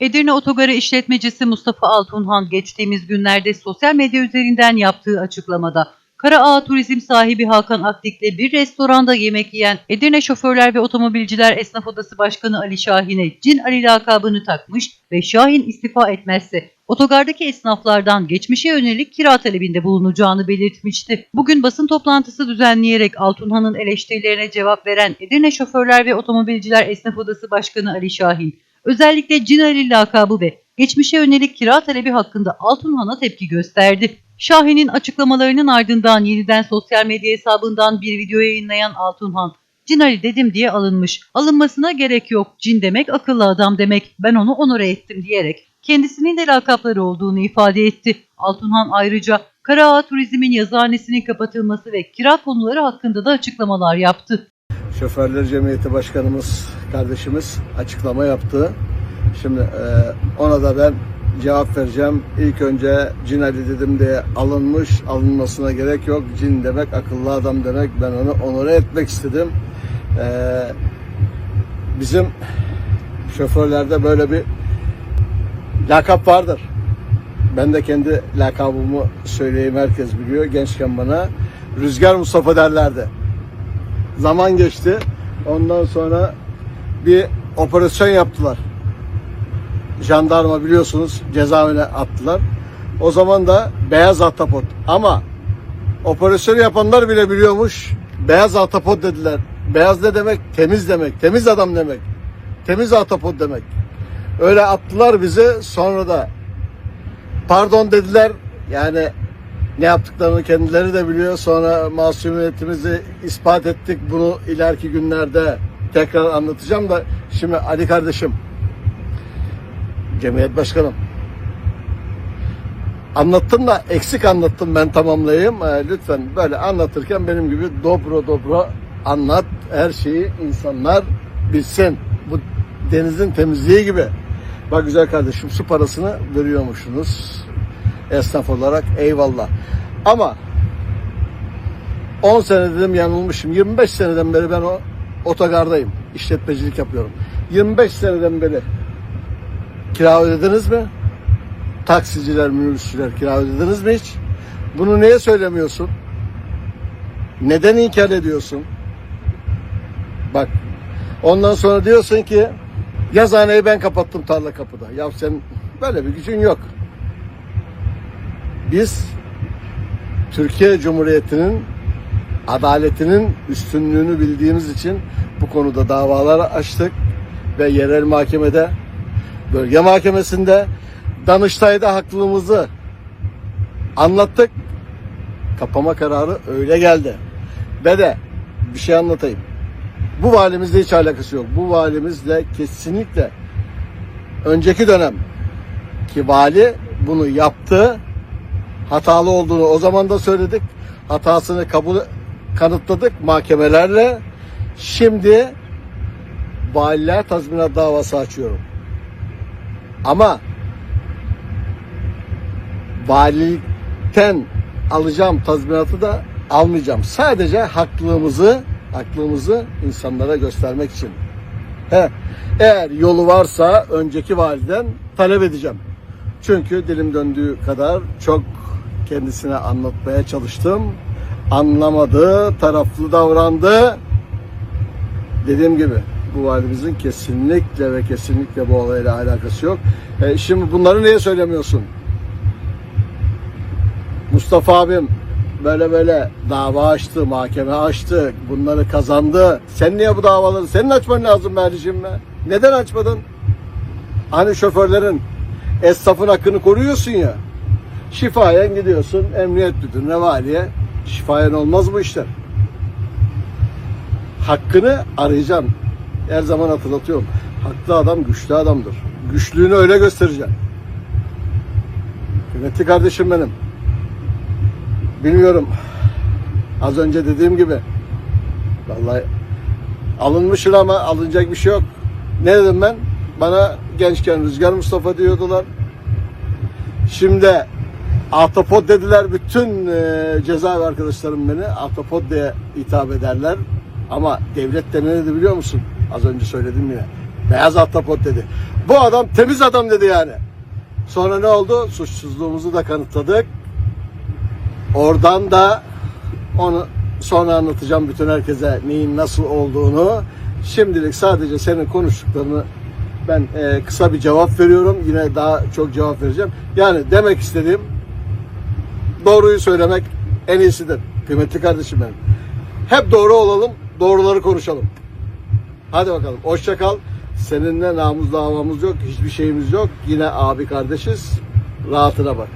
Edirne Otogarı işletmecisi Mustafa Altunhan geçtiğimiz günlerde sosyal medya üzerinden yaptığı açıklamada Kara Ağa Turizm sahibi Hakan Akdik'le bir restoranda yemek yiyen Edirne Şoförler ve Otomobilciler Esnaf Odası Başkanı Ali Şahin'e Cin Ali lakabını takmış ve Şahin istifa etmezse otogardaki esnaflardan geçmişe yönelik kira talebinde bulunacağını belirtmişti. Bugün basın toplantısı düzenleyerek Altunhan'ın eleştirilerine cevap veren Edirne Şoförler ve Otomobilciler Esnaf Odası Başkanı Ali Şahin, özellikle Cin Ali lakabı ve geçmişe yönelik kira talebi hakkında Altunhan'a tepki gösterdi. Şahin'in açıklamalarının ardından yeniden sosyal medya hesabından bir video yayınlayan Altunhan, Cin Ali dedim diye alınmış. Alınmasına gerek yok. Cin demek akıllı adam demek. Ben onu onore ettim diyerek kendisinin de lakapları olduğunu ifade etti. Altunhan ayrıca Karaağ Turizm'in yazıhanesinin kapatılması ve kira konuları hakkında da açıklamalar yaptı. Şoförler Cemiyeti Başkanımız, kardeşimiz açıklama yaptı. Şimdi e, ona da ben cevap vereceğim. İlk önce Cin Ali dedim diye alınmış, alınmasına gerek yok. Cin demek akıllı adam demek. Ben onu onore etmek istedim. E, bizim şoförlerde böyle bir lakap vardır. Ben de kendi lakabımı söyleyeyim herkes biliyor. Gençken bana Rüzgar Mustafa derlerdi zaman geçti. Ondan sonra bir operasyon yaptılar. Jandarma biliyorsunuz cezaevine attılar. O zaman da beyaz ahtapot. Ama operasyonu yapanlar bile biliyormuş. Beyaz ahtapot dediler. Beyaz ne demek? Temiz demek. Temiz adam demek. Temiz ahtapot demek. Öyle attılar bizi. Sonra da pardon dediler. Yani ne yaptıklarını kendileri de biliyor. Sonra masumiyetimizi ispat ettik. Bunu ileriki günlerde tekrar anlatacağım da şimdi Ali kardeşim Cemiyet Başkanım anlattın da eksik anlattım ben tamamlayayım. Ee, lütfen böyle anlatırken benim gibi dobro dobro anlat. Her şeyi insanlar bilsin. Bu denizin temizliği gibi. Bak güzel kardeşim su parasını veriyormuşsunuz esnaf olarak eyvallah. Ama 10 sene dedim yanılmışım. 25 seneden beri ben o otogardayım. İşletmecilik yapıyorum. 25 seneden beri kira ödediniz mi? Taksiciler, minibüsçüler kira ödediniz mi hiç? Bunu niye söylemiyorsun? Neden inkar ediyorsun? Bak ondan sonra diyorsun ki yazıhaneyi ben kapattım tarla kapıda. Ya sen böyle bir gücün yok. Biz Türkiye Cumhuriyeti'nin adaletinin üstünlüğünü bildiğimiz için bu konuda davalar açtık ve yerel mahkemede, bölge mahkemesinde, Danıştay'da haklılığımızı anlattık. Kapama kararı öyle geldi. Ve de bir şey anlatayım. Bu valimizle hiç alakası yok. Bu valimizle kesinlikle önceki dönem ki vali bunu yaptı hatalı olduğunu o zaman da söyledik. Hatasını kabul kanıtladık mahkemelerle. Şimdi valiler tazminat davası açıyorum. Ama valilikten alacağım tazminatı da almayacağım. Sadece haklılığımızı haklılığımızı insanlara göstermek için. He, eğer yolu varsa önceki validen talep edeceğim. Çünkü dilim döndüğü kadar çok kendisine anlatmaya çalıştım. Anlamadı, taraflı davrandı. Dediğim gibi bu valimizin kesinlikle ve kesinlikle bu olayla alakası yok. E, şimdi bunları niye söylemiyorsun? Mustafa abim böyle böyle dava açtı, mahkeme açtı, bunları kazandı. Sen niye bu davaları, senin açman lazım Merlicim be. Neden açmadın? Hani şoförlerin, esnafın hakkını koruyorsun ya. Şifayen gidiyorsun, emniyet müdürüne, valiye. Şifayen olmaz bu işler. Hakkını arayacaksın. Her zaman hatırlatıyorum. Haklı adam güçlü adamdır. Güçlüğünü öyle göstereceksin. Kıymetli kardeşim benim. Bilmiyorum. Az önce dediğim gibi. Vallahi alınmışır ama alınacak bir şey yok. Ne dedim ben? Bana gençken Rüzgar Mustafa diyordular. Şimdi Ahtapot dediler. Bütün e, cezaevi arkadaşlarım beni Ahtapot diye hitap ederler. Ama devlet de ne dedi biliyor musun? Az önce söyledim yine. Beyaz ahtapot dedi. Bu adam temiz adam dedi yani. Sonra ne oldu? Suçsuzluğumuzu da kanıtladık. Oradan da onu sonra anlatacağım bütün herkese neyin nasıl olduğunu. Şimdilik sadece senin konuştuklarını ben e, kısa bir cevap veriyorum. Yine daha çok cevap vereceğim. Yani demek istediğim doğruyu söylemek en iyisidir. Kıymetli kardeşim benim. Hep doğru olalım, doğruları konuşalım. Hadi bakalım. Hoşça kal. Seninle namus davamız yok, hiçbir şeyimiz yok. Yine abi kardeşiz. Rahatına bak.